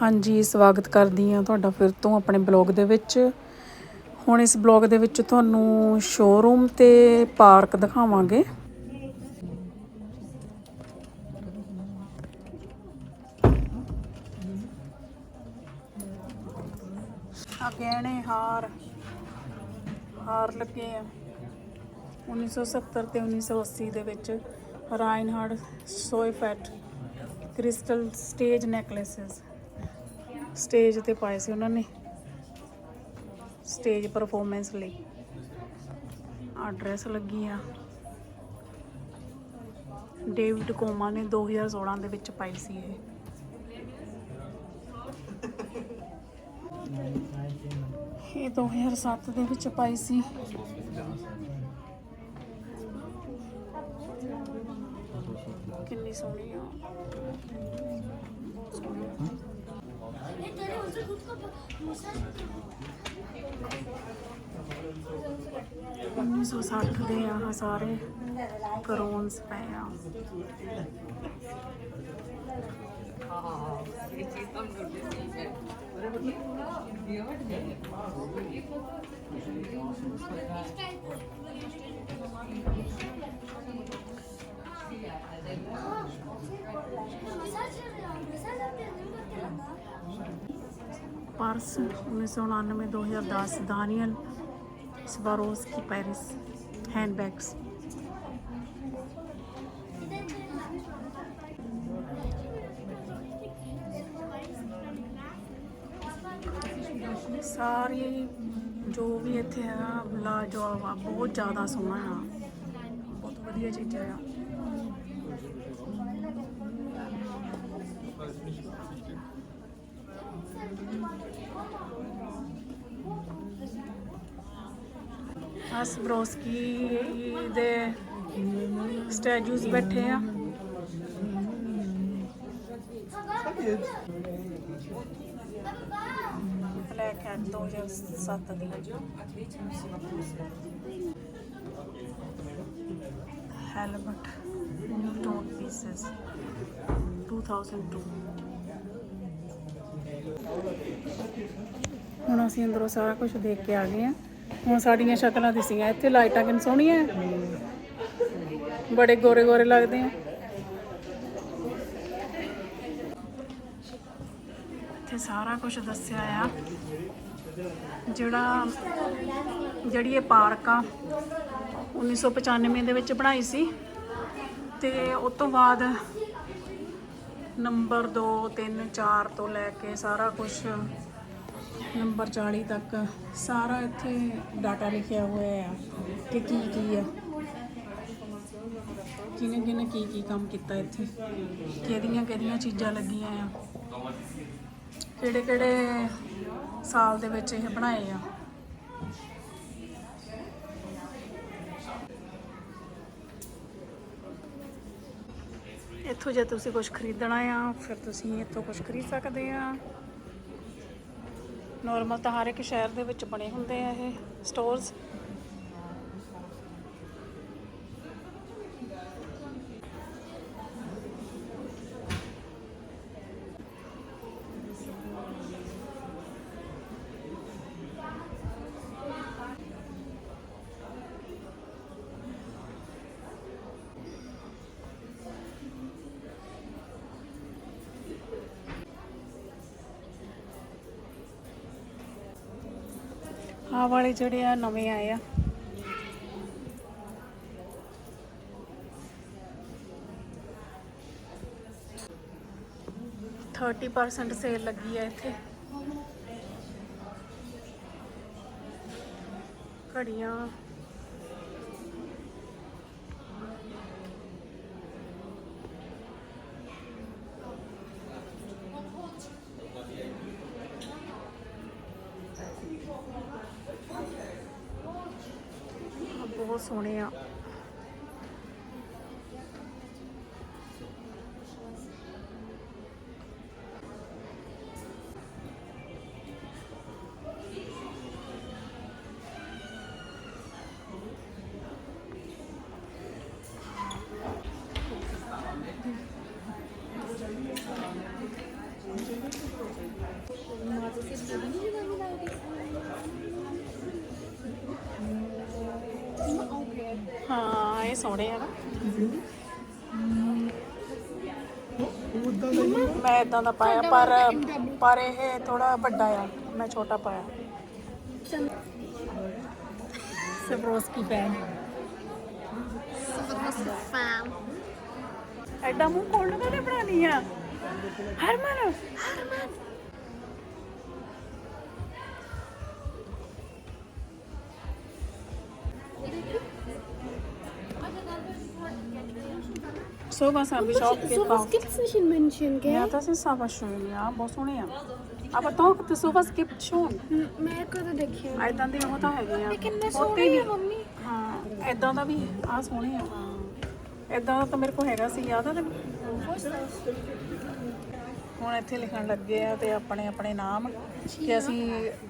ਹਾਂਜੀ, ਸਵਾਗਤ ਕਰਦੀ ਹਾਂ ਤੁਹਾਡਾ ਫਿਰ ਤੋਂ ਆਪਣੇ ਬਲੌਗ ਦੇ ਵਿੱਚ। ਹੁਣ ਇਸ ਬਲੌਗ ਦੇ ਵਿੱਚ ਤੁਹਾਨੂੰ ਸ਼ੋਰੂਮ ਤੇ ਪਾਰਕ ਦਿਖਾਵਾਂਗੇ। ਆ ਗਹਿਣੇ ਹਾਰ ਹਾਰ ਲੱਗੇ ਆ। 1970 ਤੇ 1980 ਦੇ ਵਿੱਚ Reinhard ਸੋਇਫੈਟ crystal stage necklaces. Stage ਤੇ ਪਾਏ ਸੀ ਉਹਨਾਂ ਨੇ। ਸਟੇਜ ਪਰਫਾਰਮੈਂਸ ਲਈ। ਆ ਡਰੈਸ ਲੱਗੀ ਆ। ਡੇਵਿਡ ਕੋਮਾ ਨੇ 2016 ਦੇ ਵਿੱਚ ਪਾਈ ਸੀ ਇਹ। ਇਹ 2007 ਦੇ ਵਿੱਚ ਪਾਈ ਸੀ। ਕਿੰਨੀ ਸੋਹਣੀ ਆ। उन्नीस सौ सट्ठ दे यहाँ सारे। करोन्स पे purse 1999 2010 Daniel Swarovski Paris handbags ਸਾਰੀ ਜੋ ਵੀ ਇੱਥੇ ਹੈ ਲਾਜਵਾਬ ਆ ਬਹੁਤ ਜ਼ਿਆਦਾ ਸੋਹਣਾ ਆ ਬਹੁਤ ਵਧੀਆ ਚੀਜ਼ਾਂ ਆ ਆ ਦੇ ਸਟੈਚੂਸ ਬੈਠੇ ਆ। ਬਲੈਕ ਹੈਟ 2007 ਦੀ ਹੈਲਮਟ ਸਟੋਨ ਪੀਸਸ 2002 ਹੁਣ ਅਸੀਂ ਅੰਦਰੋਂ ਸਾਰਾ ਕੁਝ ਦੇਖ ਕੇ ਆ ਗਏ ਆ। ਹੁਣ ਸਾਡੀਆਂ ਸ਼ਕਲਾਂ ਦਿਸੀਆਂ ਇੱਥੇ ਲਾਈਟਾਂ ਕਿੰਨ ਸੋਹਣੀਆਂ ਬੜੇ ਗੋਰੇ ਗੋਰੇ ਲੱਗਦੇ ਆ ਇੱਥੇ ਸਾਰਾ ਕੁਝ ਦੱਸਿਆ ਆ। ਜਿਹੜਾ ਜਿਹੜੀ ਇਹ ਪਾਰਕ ਆ 1995 ਦੇ ਵਿੱਚ ਬਣਾਈ ਸੀ। ਤੇ ਉਸ ਤੋਂ ਬਾਅਦ ਨੰਬਰ 2 3 4 ਤੋਂ ਲੈ ਕੇ ਸਾਰਾ ਕੁਝ ਨੰਬਰ 40 ਤੱਕ ਸਾਰਾ ਇੱਥੇ ਡਾਟਾ ਲਿਖਿਆ ਹੋਇਆ ਆ ਕਿ ਕੀ ਕੀ ਆ। ਕਿਹਨੇ ਕਿਹਨੇ ਕੀ ਕੀ ਕੰਮ ਕੀਤਾ ਇੱਥੇ? ਕਿਹਦੀਆਂ ਕਿਹੜੀਆਂ ਚੀਜ਼ਾਂ ਲੱਗੀਆਂ ਆ? ਕਿਹੜੇ ਕਿਹੜੇ ਸਾਲ ਦੇ ਵਿੱਚ ਇਹ ਬਣਾਏ ਆ? ਇੱਥੋਂ ਜੇ ਤੁਸੀਂ ਕੁਝ ਖਰੀਦਣਾ ਆ, ਫਿਰ ਤੁਸੀਂ ਇੱਥੋਂ ਕੁਝ ਖਰੀਦ ਸਕਦੇ ਆ। ਨਾਰਮਲ ਤਾਂ ਹਰ ਇੱਕ ਸ਼ਹਿਰ ਦੇ ਵਿੱਚ ਬਣੇ ਹੁੰਦੇ ਆ ਇਹ ਸਟੋਰਸ ਆਹ ਵਾਲੇ ਜਿਹੜੇ ਆ ਨਵੇਂ ਆਏ ਆ ਥਰਟੀ ਪਰਸੈਂਟ ਸੇਲ ਲੱਗੀ ਆ ਇੱਥੇ। ਘੜੀਆਂ ਆਹ ਬਹੁਤ ਸੋਹਣੇ ਆ ਸੋਹਣੇ ਆ ਨਾ। ਮੈਂ ਇਦਾਂ ਦਾ ਪਾਇਆ ਪਰ ਪਰ ਇਹ ਥੋੜਾ ਵੱਡਾ ਆ ਮੈਂ ਛੋਟਾ ਪਾਇਆ। ਸਬਰੋਸਕੀ ਪੈਨ फैम ਐਡਾ ਮੂੰਹ ਖੋਲਣ ਦਾ ਬਣਾਣੀ ਆ। ਹਰਮਨ। ਹਰਮਨ। Sowas habe ich auch Sowas gibt es nicht in München, gell? Ja, das ist aber schön, ja. Bosonea. Aber doch, das sowas gibt schon. ਮੈਂ ਕਦੋਂ ਦੇਖਿਆ ਐਦਾਂ ਦੇ ਉਹ ਤਾਂ ਹੈਗੇ ਲੇਕਿਨ ਮੈਂ ਸੋਹਣੀ ਵੀ- ਮੰਮੀ ਹਾਂ ਐਦਾਂ ਦਾ ਵੀ ਆ ਸੋਹਣੇ ਆ ਐਦਾਂ ਦਾ ਤਾਂ ਮੇਰੇ ਕੋਲ ਹੈਗਾ ਸੀ ਯਾਦ ਆ ਤੈਨੂੰ ਹੁਣ ਲਿਖਣ ਲੱਗੇ ਆਪਣੇ ਆਪਣੇ ਨਾਮ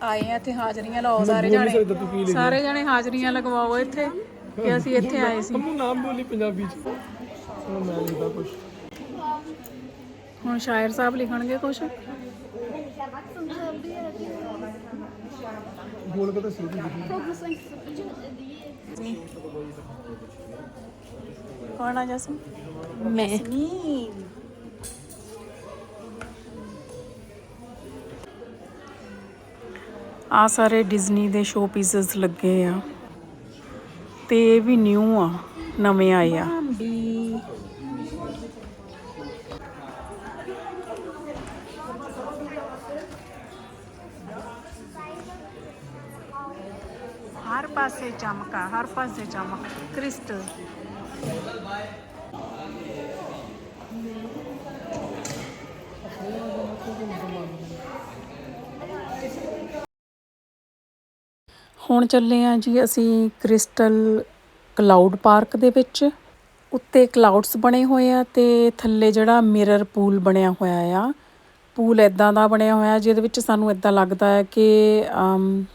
ਆਏ ਹਾਜ਼ਰੀਆਂ ਲਾਓ ਸਾਰੇ ਜਾਣੇ ਸਾਰੇ ਜਾਣੇ ਹਾਜ਼ਰੀਆਂ ਲਗਵਾਓ ਇੱਥੇ ਕਿ ਆਏ ਸੀ ਹੁਣ ਮੈਂ ਲਿਖਦਾ ਕੁਝ ਹੁਣ ਸ਼ਾਇਰ ਸਾਹਿਬ ਲਿਖਣਗੇ ਕੁਝ ਬੋਲ ਕੇ ਤਾਂ ਸਿੱਧੀ ਲਿਖੀ ਕੌਣ ਆ ਜਸਮ मैं ਆ ਸਾਰੇ ਡਿਜ਼ਨੀ ਦੇ ਸ਼ੋ ਪੀਸਸ ਲੱਗੇ ਆ। ਤੇ ਇਹ ਵੀ ਨਿਊ ਆ ਨਵੇਂ ਆਏ ਆ। ਹਰ ਪਾਸੇ ਚਮਕਾ, ਹਰ ਪਾਸੇ ਚਮਕ ਕ੍ਰਿਸਟਲ ਹੁਣ ਚੱਲੇ ਆ ਜੀ ਅਸੀਂ ਕ੍ਰਿਸਟਲ ਕਲਾਊਡ ਪਾਰਕ ਦੇ ਵਿੱਚ। ਉੱਤੇ ਕਲਾਊਡਸ ਬਣੇ ਹੋਏ ਆ ਤੇ ਥੱਲੇ ਜਿਹੜਾ ਮਿਰਰ ਪੂਲ ਬਣਿਆ ਹੋਇਆ ਆ ਪੂਲ ਇਦਾਂ ਦਾ ਬਣਿਆ ਹੋਇਆ ਜਿਹਦੇ ਵਿੱਚ ਸਾਨੂੰ ਇਦਾਂ ਲੱਗਦਾ ਹੈ ਕਿ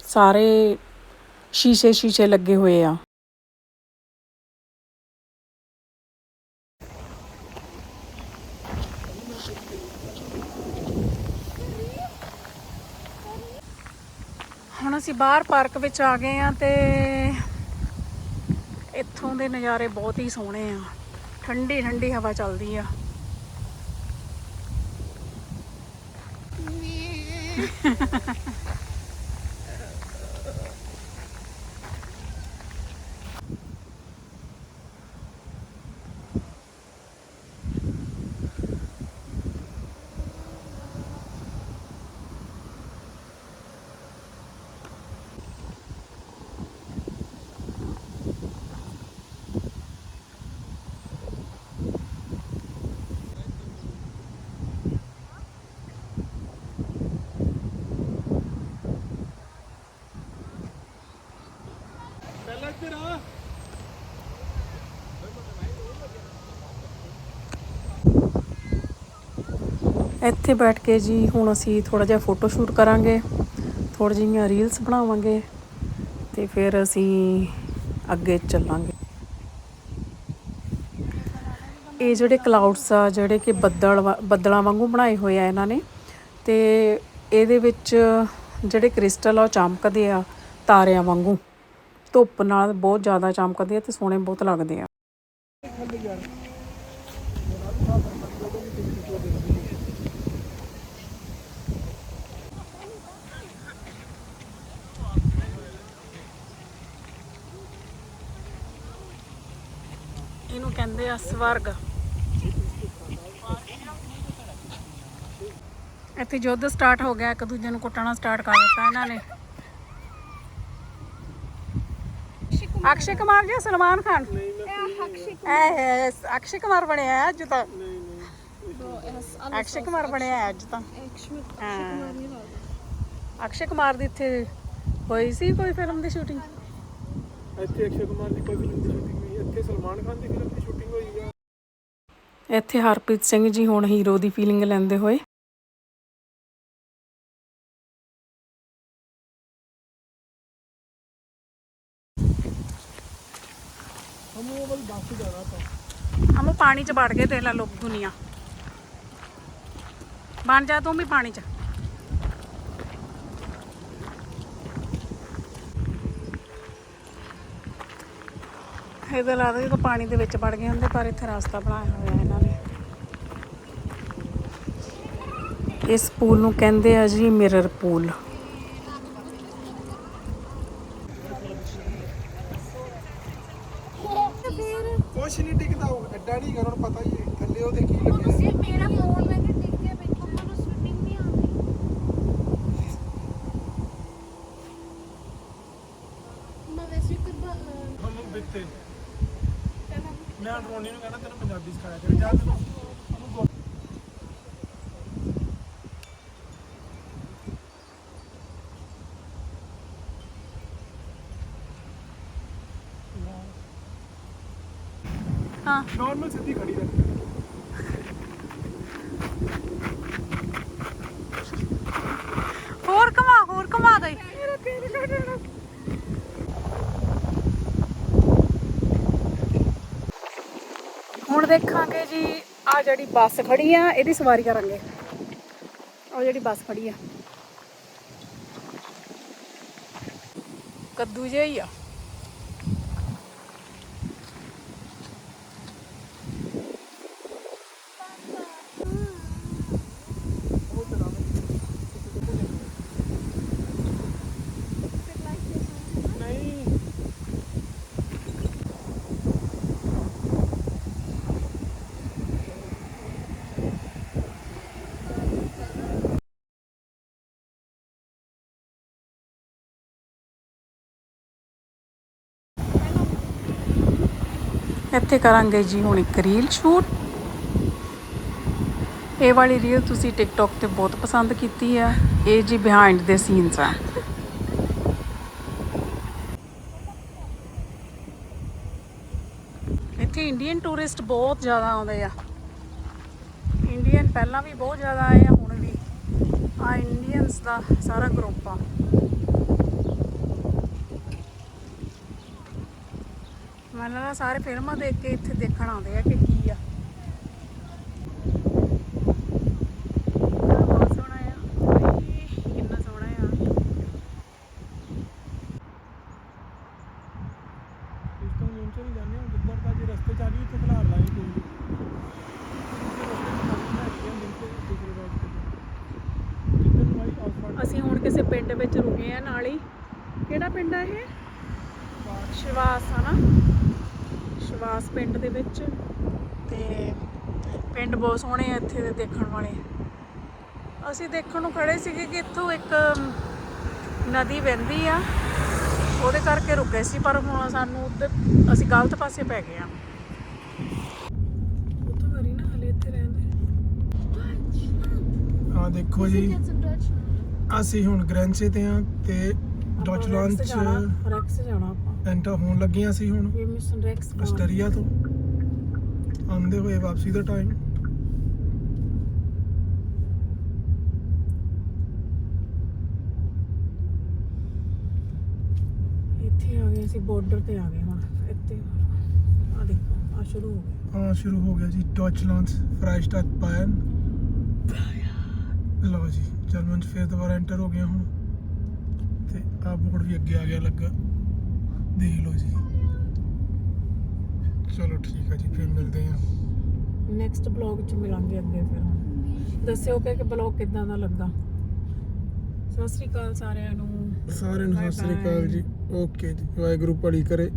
ਸਾਰੇ ਸ਼ੀਸ਼ੇ ਸ਼ੀਸ਼ੇ ਲੱਗੇ ਹੋਏ ਆ। ਹੁਣ ਅਸੀਂ ਬਾਹਰ ਪਾਰਕ ਵਿੱਚ ਆ ਗਏ ਆ ਤੇ ਇੱਥੋਂ ਦੇ ਨਜ਼ਾਰੇ ਬਹੁਤ ਹੀ ਸੋਹਣੇ ਆ। ਠੰਡੀ ਠੰਡੀ ਹਵਾ ਚੱਲਦੀ ਆ ਪਹਿਲਾਂ ਇੱਧਰ ਆ ਇੱਥੇ ਬੈਠ ਕੇ ਜੀ ਹੁਣ ਅਸੀਂ ਥੋੜਾ ਜਿਹਾ ਫੋਟੋ ਸ਼ੂਟ ਕਰਾਂਗੇ, ਥੋੜ੍ਹ ਜਿਹੀਆਂ ਰੀਲਸ ਬਣਾਵਾਂਗੇ ਤੇ ਫਿਰ ਅਸੀਂ ਅੱਗੇ ਚੱਲਾਂਗੇ। ਇਹ ਜਿਹੜੇ ਕਲਾਉਡਸ ਆ, ਜਿਹੜੇ ਕਿ ਬੱਦਲ ਵਾ- ਬੱਦਲਾਂ ਵਾਂਗੂ ਬਣਾਏ ਹੋਏ ਆ ਇਹਨਾਂ ਨੇ ਤੇ ਇਹਦੇ ਵਿੱਚ ਜਿਹੜੇ ਕ੍ਰਿਸਟਲ ਆ ਉਹ ਚਮਕਦੇ ਆ ਤਾਰਿਆਂ ਵਾਂਗੂ। ਧੁੱਪ ਨਾਲ ਬਹੁਤ ਜ਼ਿਆਦਾ ਚਮਕਦੇ ਆ ਤੇ ਸੋਹਣੇ ਬਹੁਤ ਲੱਗਦੇ ਆ ਇਹਨੂੰ ਕਹਿੰਦੇ ਆ ਸਵਰਗ। ਇੱਥੇ ਯੁੱਧ ਸਟਾਰਟ ਹੋ ਗਿਆ, ਇੱਕ ਦੂਜੇ ਨੂੰ ਕੁੱਟਣਾ ਸਟਾਰਟ ਕਰ ਦਿੱਤਾ ਇਹਨਾਂ ਨੇ। ਅਕਸ਼ੇ ਕੁਮਾਰ ਜਾਂ, ਸਲਮਾਨ ਖਾਨ? ਇਹ ਅਕਸ਼ੇ ਕੁਮਾਰ ਬਣਿਆ ਅੱਜ ਤਾਂ। ਅਕਸ਼ੇ ਕੁਮਾਰ ਬਣਿਆ ਅੱਜ ਤਾਂ। ਅਕਸ਼ੇ ਕੁਮਾਰ ਦੀ ਇੱਥੇ ਹੋਈ ਸੀ ਕੋਈ ਫਿਲਮ ਦੀ ਸ਼ੂਟਿੰਗ ਇੱਥੇ ਅਕਸ਼ੇ ਕੁਮਾਰ ਦੀ ਕੋਈ ਫਿਲਮ ਦੀ ਸ਼ੂਟਿੰਗ ਹੋਈ ਇੱਥੇ ਸਲਮਾਨ ਖਾਨ ਦੀ ਫਿਲਮ ਦੀ ਸ਼ੂਟਿੰਗ ਇੱਥੇ ਹਰਪ੍ਰੀਤ ਸਿੰਘ ਜੀ ਹੁਣ ਹੀਰੋ ਦੀ ਫੀਲਿੰਗ ਲੈਂਦੇ ਹੋਏ। ਹਮ ਪਾਣੀ ਚ ਵੜ ਗਏ ਦੇਖ ਲੈ ਲੋਕ ਦੁਨੀਆ। ਬਣ ਜਾ ਤੂੰ ਵੀ ਪਾਣੀ ਚ। ਇਹਦਾ ਲੱਗਦਾ ਜਦੋਂ ਪਾਣੀ ਦੇ ਵਿੱਚ ਵੜ ਗਏ ਹੁੰਦੇ ਪਰ ਇੱਥੇ ਰਸਤਾ ਬਣਾਇਆ ਹੋਇਆ ਇਹਨਾਂ ਨੇ। ਇਸ ਪੂਲ ਨੂੰ ਕਹਿੰਦੇ ਆ ਜੀ ਮਿਰਰ ਪੂਲ। ਕੁਛ ਨਹੀਂ ਟਿਕਦਾ ਉਹ ਐਡਾ ਨਹੀਂ ਹੁਣ ਪਤਾ ਹੀ ਹੈ ਥੱਲੇ ਉਹਦੇ ਕੀ ਲੱਗਿਆ ਤੁਸੀਂ ਮੇਰਾ ਫੋਨ ਲੈ ਕੇ ਦੇਖ ਕੇ ਬੈਠੋ ਮੈਨੂੰ ਸਵਿਮਿੰਗ ਨਹੀਂ ਆਉਂਦੀ। ਮੈਂ ਵੈਸੇ ਕੁਝ ਹਮ ਬਿੱਤੇ ਮੈਂ ਰੋਣੀ ਨੂੰ ਕਹਿੰਦਾ ਤੈਨੂੰ ਪੰਜਾਬੀ ਸਿਖਾਇਆ ਕਰੇ ਜਾ ਤੈਨੂੰ ਉਹਨੂੰ ਗੋ- ਹਾਂ। ਨਾਰਮਲ ਸਿੱਧੀ ਖੜੀ ਰਹਿ ਹੋਰ ਕਮਾ ਹੋਰ ਕਮਾ ਦੇ। ਹੁਣ ਦੇਖਾਂਗੇ ਜੀ, ਆ ਜਿਹੜੀ ਬੱਸ ਖੜੀ ਆ, ਇਹਦੀ ਸਵਾਰੀ ਕਰਾਂਗੇ। ਉਹ ਜਿਹੜੀ ਬੱਸ ਖੜੀ ਆ। ਕੱਦੂ ਜਿਹਾ ਹੀ ਆ ਨਹੀਂ ਇੱਥੇ ਕਰਾਂਗੇ ਜੀ ਹੁਣ ਇੱਕ ਰੀਲ ਸ਼ੂਟ ਇਹ ਵਾਲੀ ਰੀਲ ਤੁਸੀਂ ਟਿਕਟੌਕ ਤੇ ਬਹੁਤ ਪਸੰਦ ਕੀਤੀ ਹੈ ਇਹ ਜੀ ਬਿਹਾਈਂਡ ਦੇ ਸੀਨਸ ਆ। ਇੱਥੇ ਇੰਡੀਅਨ ਟੂਰਿਸਟ ਬਹੁਤ ਜ਼ਿਆਦਾ ਆਉਂਦੇ ਆ। ਇੰਡੀਅਨ ਪਹਿਲਾਂ ਵੀ ਬਹੁਤ ਜ਼ਿਆਦਾ ਆਏ ਆ, ਹੁਣ ਵੀ। ਆ ਇੰਡੀਅਨਸ ਦਾ ਸਾਰਾ ਗਰੁੱਪ ਆ। ਮੈਨੂੰ ਲੱਗਦਾ ਸਾਰੇ ਫਿਲਮਾਂ ਦੇਖ ਕੇ ਇੱਥੇ ਦੇਖਣ ਆਉਂਦੇ ਆ ਕਿ ਕੀ ਆ। ਬਹੁਤ ਸੋਹਣਾ ਆ। ਹਾਏ, ਕਿੰਨਾ ਸੋਹਣਾ ਆ। ਇਸ ਤੋਂ ਮੇਨ ਚੋਂ ਜਾਂਦੇ ਹਾਂ ਜਿੱਦਾਂ ਦਾ ਜੇ ਰਸਤੇ ਚ ਆ ਗਈ ਉੱਥੇ ਖਲਾਰ ਲਾਂਗੇ ਕੋਈ ਵੀ ਜਿੱਦਾਂ ਨੂੰ ਆਈ ਆਸਫਾਲਟ ਅਸੀਂ ਹੁਣ ਕਿਸੇ ਪਿੰਡ ਵਿੱਚ ਰੁਕੇ ਆ ਨਾਲ ਹੀ। ਕਿਹੜਾ ਪਿੰਡ ਆ ਇਹ? ਸ਼ਿਵਾਸ। ਆ ਨਾ ਸ਼ਿਵਾਸ ਪਿੰਡ ਦੇ ਵਿੱਚ ਤੇ ਪਿੰਡ ਬਹੁਤ ਸੋਹਣੇ ਆ ਇੱਥੇ ਦੇ ਦੇਖਣ ਵਾਲੇ। ਅਸੀਂ ਦੇਖਣ ਨੂੰ ਖੜੇ ਸੀਗੇ ਕਿ ਇੱਥੋਂ ਇੱਕ ਨਦੀ ਵਹਿੰਦੀ ਆ ਉਹਦੇ ਕਰਕੇ ਰੁਕੇ ਸੀ ਪਰ ਹੁਣ ਸਾਨੂੰ ਉੱਧਰ ਅਸੀਂ ਗਲਤ ਪਾਸੇ ਪੈ ਗਏ ਆ। ਉੱਥੋਂ ਕਰੀ ਨਾ ਹਲੇ ਇੱਥੇ ਰਹਿੰਦੇ ਹਾਂ ਦੇਖੋ ਜੀ. ਅਸੀਂ ਹੁਣ ਗ੍ਰੈਂਚੇ ਤੇ ਆ ਤੇ ਡਾਚਲਾਂਡ ਚ ਰੈਕਸ ਜਾਣਾ ਐਂਟਰ ਹੋਣ ਲੱਗੀਆਂ ਸੀ ਹੁਣ ਵੀ ਮਿਸ਼ਨ ਰੈਕਸ ਅਸਟਰੀਆ ਤੋਂ। ਆਉਂਦੇ ਹੋਏ ਵਾਪਸੀ ਦਾ ਟਾਈਮ ਇੱਥੇ ਆ ਗਏ ਅਸੀਂ ਬਾਰਡਰ ਤੇ ਆ ਗਏ ਹੁਣ। ਇੱਥੇ ਆ ਦੇਖੋ ਆ ਸ਼ੁਰੂ ਹੋ ਗਿਆ। ਹਾਂ ਸ਼ੁਰੂ ਹੋ ਗਿਆ ਜੀ। ਡਾਚਲਾਂਡ ਫਰਾਈਸਟਾਡ ਬਾਇਰਨ ਲਓ ਜੀ ਜਰਮਨ ਚ ਫੇਰ ਦੁਬਾਰਾ ਐਂਟਰ ਹੋ ਗਿਆ ਹੁਣ। ਤੇ ਆ ਬੋਰਡ ਵੀ ਅੱਗੇ ਆ ਗਿਆ ਲੱਗਾ। ਦੇਖ ਲਓ ਜੀ। ਚਲੋ ਠੀਕ ਆ ਜੀ ਫੇਰ ਮਿਲਦੇ ਆ। ਨੈਕਸਟ ਬਲੌਗ ਚ ਮਿਲਾਂਗੇ ਅੱਗੇ ਫਿਰ। ਹੁਣ ਦੱਸਿਓ ਕਿ ਬਲੌਗ ਕਿਦਾਂ ਦਾ ਲੱਗਾ? ਸਤਿ ਸ੍ਰੀ ਅਕਾਲ ਸਾਰਿਆਂ ਨੂੰ। ਸਾਰਿਆਂ ਨੂੰ ਸਤਿ ਸ੍ਰੀ ਅਕਾਲ. ਜੀ। ਓਕੇ ਜੀ ਵਾਹਿਗੁਰੂ ਭਲੀ ਕਰੇ।